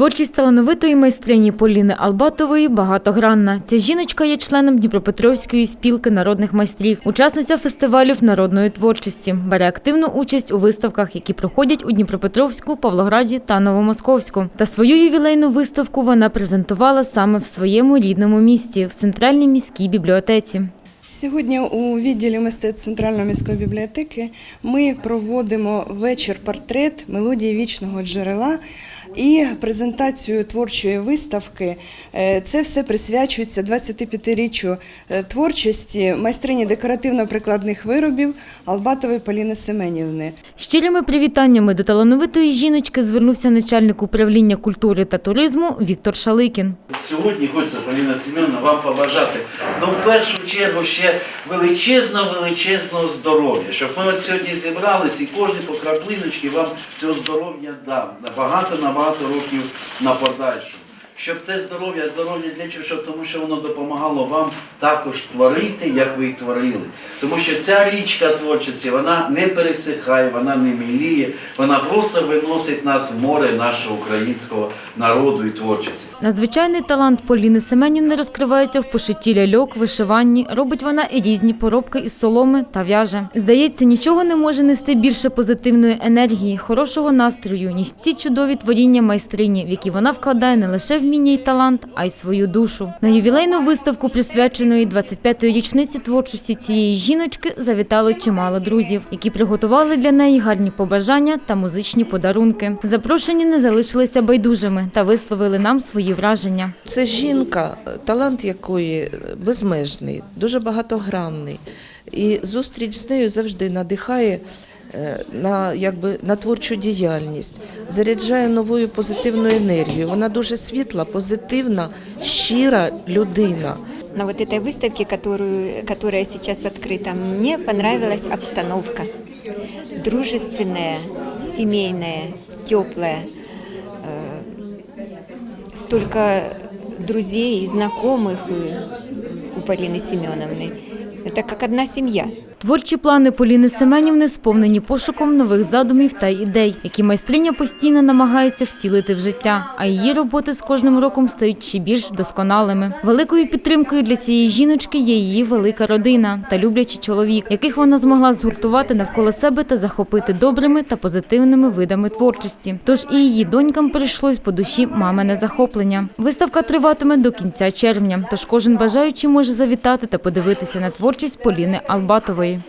Творчість талановитої майстрині Поліни Албатової багатогранна. Ця жіночка є членом Дніпропетровської спілки народних майстрів, учасниця фестивалів народної творчості. Бере активну участь у виставках, які проходять у Дніпропетровську, Павлограді та Новомосковську. Та свою ювілейну виставку вона презентувала саме в своєму рідному місті в центральній міській бібліотеці. Сьогодні у відділі мистецтв Центральної міської бібліотеки ми проводимо вечір портрет мелодії вічного джерела і презентацію творчої виставки. Е, Це все присвячується 25-річчю е, творчості майстрині декоративно-прикладних виробів Албатової Поліни Семенівни. Щирими привітаннями до талановитої жіночки звернувся начальник управління культури та туризму Віктор Шаликін. Сьогодні хочеться, Поліна Семеновна, вам побажати. Ну, в першу чергу, ще величезного, величезного здоров'я, щоб ми от сьогодні зібрались і кожен по краплиночці вам цього здоров'я дав на багато, на багато років на подальше. Щоб це здоров'я, здоров'я для чого? Тому що воно допомагало вам також творити, як ви і творили. Тому що ця річка творчості, вона не пересихає, вона не міліє, вона просто виносить нас в море нашого українського народу і творчості. Надзвичайний талант Поліни Семенівни розкривається в пошитті ляльок, вишиванні. Робить вона і різні поробки із соломи та в'яже. Здається, нічого не може нести більше позитивної енергії, хорошого настрою, ніж ці чудові творіння майстрині, в які вона вкладає не лише вміння й талант, а й свою душу. На ювілейну виставку, присвяченої 25-ї річниці творчості цієї жіночки, завітало чимало друзів, які приготували для неї гарні побажання та музичні подарунки. Запрошені не залишилися байдужими та висловили нам свої враження. Це жінка, талант якої безмежний, дуже багатогранний. І зустріч з нею завжди надихає е, на, якби, на творчу діяльність, заряджає новою позитивною енергією. Вона дуже світла, позитивна, щира людина. На вот этой выставке, которую, которая сейчас открыта, мне понравилась обстановка. Дружественная, семейная, теплая. Э, Столько друзей и знакомых и у Полины Семеновны. Это как одна семья. Творчі плани Поліни Семенівни сповнені пошуком нових задумів та ідей, які майстриня постійно намагається втілити в життя, а її роботи з кожним роком стають ще більш досконалими. Великою підтримкою для цієї жіночки є її велика родина та люблячий чоловік, яких вона змогла згуртувати навколо себе та захопити добрими та позитивними видами творчості. Тож і її донькам прийшлось по душі мамине захоплення. Виставка триватиме до кінця червня, тож кожен бажаючий може завітати та подивитися на творчість Поліни Албатової.